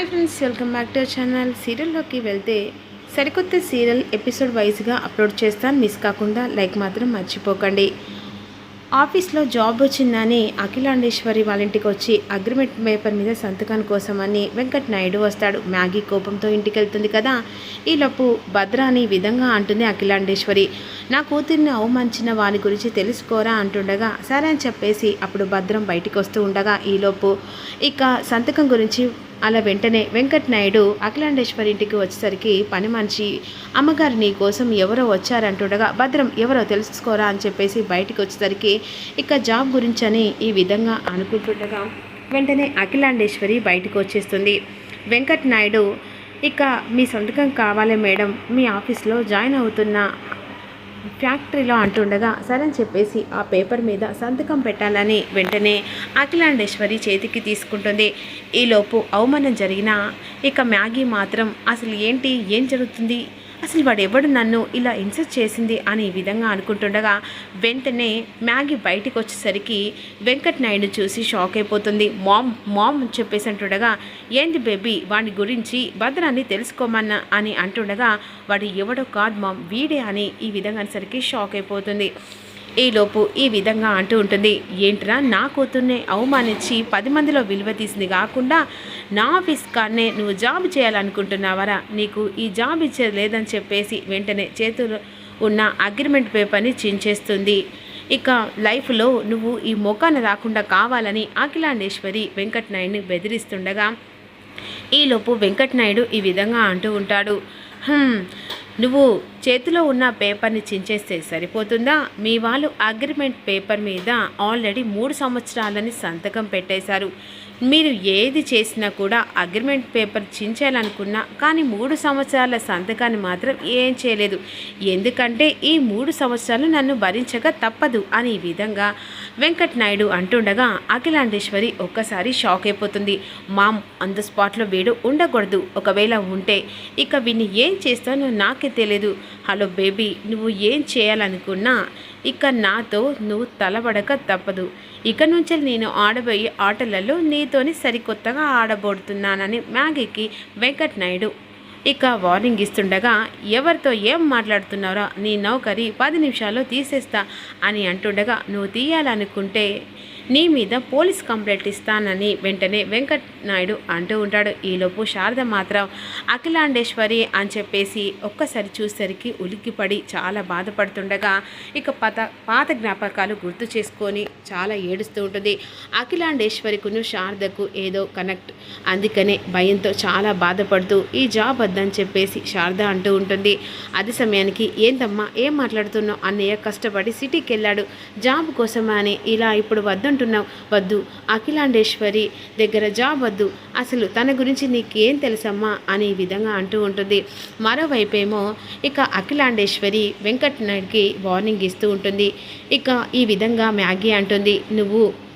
Hi friends welcome back to channel. సీరియల్లోకి వెళ్తే సరికొత్త serial episode వైజ్గా అప్లోడ్ చేస్తాను. మిస్ కాకుండా లైక్ మాత్రం మర్చిపోకండి. ఆఫీస్లో జాబ్ వచ్చిందని అఖిలాండేశ్వరి వాళ్ళ ఇంటికి వచ్చి అగ్రిమెంట్ పేపర్ మీద సంతకం కోసమని వెంకట్ నాయుడు వస్తాడు. మ్యాగీ కోపంతో ఇంటికి వెళ్తుంది కదా. ఈలోపు భద్ర అని విధంగా అంటుంది అఖిలాండేశ్వరి. నా కూతుర్ని అవమానించిన వారి గురించి తెలుసుకోరా అంటుండగా సరే అని చెప్పేసి అప్పుడు భద్రం బయటికి వస్తూ ఉండగా ఈలోపు ఇక సంతకం గురించి అలా వెంటనే వెంకటనాయుడు అఖిలాండేశ్వరి ఇంటికి వచ్చేసరికి పని మనిషి అమ్మగారు నీ కోసం ఎవరో వచ్చారంటుండగా భద్రం ఎవరో తెలుసుకోరా అని చెప్పేసి బయటికి వచ్చేసరికి ఇక జాబ్ గురించని ఈ విధంగా అనుకుంటుండగా వెంటనే అఖిలాండేశ్వరి బయటకు వచ్చేస్తుంది. వెంకట్ నాయుడు ఇక మీ సొంతకం కావాలి మేడం మీ ఆఫీస్లో జాయిన్ అవుతున్న ఫ్యాక్టరీలో అంటుండగా సరే అని చెప్పేసి ఆ పేపర్ మీద సంతకం పెట్టాలని వెంటనే అఖిలాండేశ్వరి చేతికి తీసుకుంటుంది. ఈలోపు అవమానం జరిగిన ఇక మ్యాగీ మాత్రం అసలు ఏంటి ఏం జరుగుతుంది? అసలు వాడు ఎవడు నన్ను ఇలా ఇన్సెస్ట్ చేసింది అని ఈ విధంగా అనుకుంటుండగా వెంటనే మ్యాగీ బయటికి వచ్చేసరికి వెంకట్ నాయుడు చూసి షాక్ అయిపోతుంది. మామ్ మామ్ అని చెప్పేసి అంటుండగా ఏంది బేబీ వాడి గురించి భద్రాన్ని తెలుసుకోమన్నా అని అంటుండగా వాడు ఎవడో కాదు మామ్ వీడే అని ఈ విధంగా అనేసరికి షాక్ అయిపోతుంది. ఈలోపు ఈ విధంగా అంటూ ఉంటుంది. ఏంట్రా నా కూతుర్నే అవమానించి పది మందిలో విలువ తీసింది కాకుండా నా ఆఫీస్ కాన్నే నువ్వు జాబ్ చేయాలనుకుంటున్నావరా? నీకు ఈ జాబ్ ఇచ్చేది లేదని చెప్పేసి వెంటనే చేతులు ఉన్న అగ్రిమెంట్ పేపర్ని చించేస్తుంది. ఇక లైఫ్లో నువ్వు ఈ మొఖాన రాకుండా కావాలని అఖిలాండేశ్వరి వెంకటనాయుడిని బెదిరిస్తుండగా ఈలోపు వెంకటనాయుడు ఈ విధంగా అంటూ ఉంటాడు. నువ్వు చేతిలో ఉన్న పేపర్ని చించేస్తే సరిపోతుందా? మీ వాళ్ళు అగ్రిమెంట్ పేపర్ మీద ఆల్రెడీ మూడు సంవత్సరాలని సంతకం పెట్టేశారు. మీరు ఏది చేసినా కూడా అగ్రిమెంట్ పేపర్ చించాలనుకున్నా కానీ మూడు సంవత్సరాల సంతకాన్ని మాత్రం ఏం చేయలేదు. ఎందుకంటే ఈ మూడు సంవత్సరాలు నన్ను భరించక తప్పదు అని ఈ విధంగా వెంకట్ నాయుడు అంటుండగా అఖిలాండేశ్వరి ఒక్కసారి షాక్ అయిపోతుంది. మామ్ అంద స్పాట్లో వీడు ఉండకూడదు. ఒకవేళ ఉంటే ఇక వీడిని ఏం చేస్తానో నాకే తెలియదు హలో బేబీ నువ్వు ఏం చేయాలనుకున్నా ఇక నాతో నువ్వు తలబడక తప్పదు. ఇక నుంచి నేను ఆడబోయే ఆటలలో నీతోని సరికొత్తగా ఆడబోడుతున్నానని మ్యాగీకి వెంకట్ నాయుడు. ఇక వార్నింగ్ ఇస్తుండగా ఎవరితో ఏం మాట్లాడుతున్నారో నీ నౌకరి పది నిమిషాల్లో తీసేస్తా అని అంటుండగా నువ్వు తీయాలనుకుంటే నీ మీద పోలీస్ కంప్లైంట్ ఇస్తానని వెంటనే వెంకట్ నాయుడు అంటూ ఉంటాడు. ఈలోపు శారద మాత్రం అఖిలాండేశ్వరి అని చెప్పేసి ఒక్కసారి చూసేసరికి ఉలిక్కిపడి చాలా బాధపడుతుండగా ఇక పాత పాత జ్ఞాపకాలు గుర్తు చేసుకొని చాలా ఏడుస్తూ ఉంటుంది. అఖిలాండేశ్వరికును శారదకు ఏదో కనెక్ట్ అందుకనే భయంతో చాలా బాధపడుతూ ఈ జాబ్ వద్దని చెప్పేసి శారద అంటూ ఉంటుంది. అది సమయానికి ఏందమ్మా ఏం మాట్లాడుతున్నావు? అన్నయ్య కష్టపడి సిటీకి వెళ్ళాడు జాబ్ కోసమని అని ఇలా ఇప్పుడు అంటున్నావు వద్దు. అఖిలాండేశ్వరి దగ్గర జాబ్ వద్దు. అసలు తన గురించి నీకేం తెలుసమ్మా? అని ఈ విధంగా అంటూ ఉంటుంది. మరోవైపేమో ఇక అఖిలాండేశ్వరి వెంకట్ నాయుడికి వార్నింగ్ ఇస్తూ ఉంటుంది. ఇక ఈ విధంగా మ్యాగీ అంటుంది. నువ్వు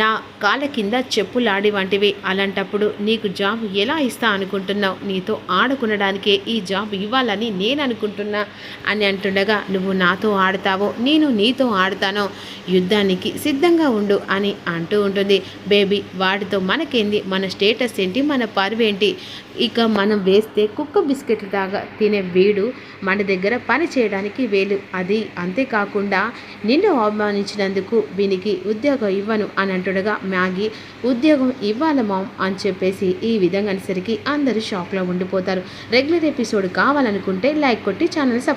నా కాళ్ళ కింద చెప్పులాడి వంటివి. అలాంటప్పుడు నీకు జాబ్ ఎలా ఇస్తా అనుకుంటున్నావు? నీతో ఆడుకునడానికే ఈ జాబ్ ఇవ్వాలని నేను అనుకుంటున్నా అని అంటుండగా నువ్వు నాతో ఆడతావో నేను నీతో ఆడతానో యుద్ధానికి సిద్ధంగా ఉండు అని అంటూ ఉంటుంది. బేబీ వాటితో మనకేంది? మన స్టేటస్ ఏంటి? మన పరువేంటి? ఇక మనం వేస్తే కుక్క బిస్కెట్లు దాగా తినే వీడు మన దగ్గర పని చేయడానికి వేలు. అది అంతేకాకుండా నిన్ను అవమానించినందుకు వీనికి ఉద్యోగం ఇవ్వను అని అంటుండగా మ్యాగీ ఉద్యోగం ఇవ్వాలి మామ్ అని చెప్పేసి ఈ విధంగా అనేసరికి అందరూ షాక్లో ఉండిపోతారు. రెగ్యులర్ ఎపిసోడ్ కావాలనుకుంటే లైక్ కొట్టి ఛానల్ సపోర్ట్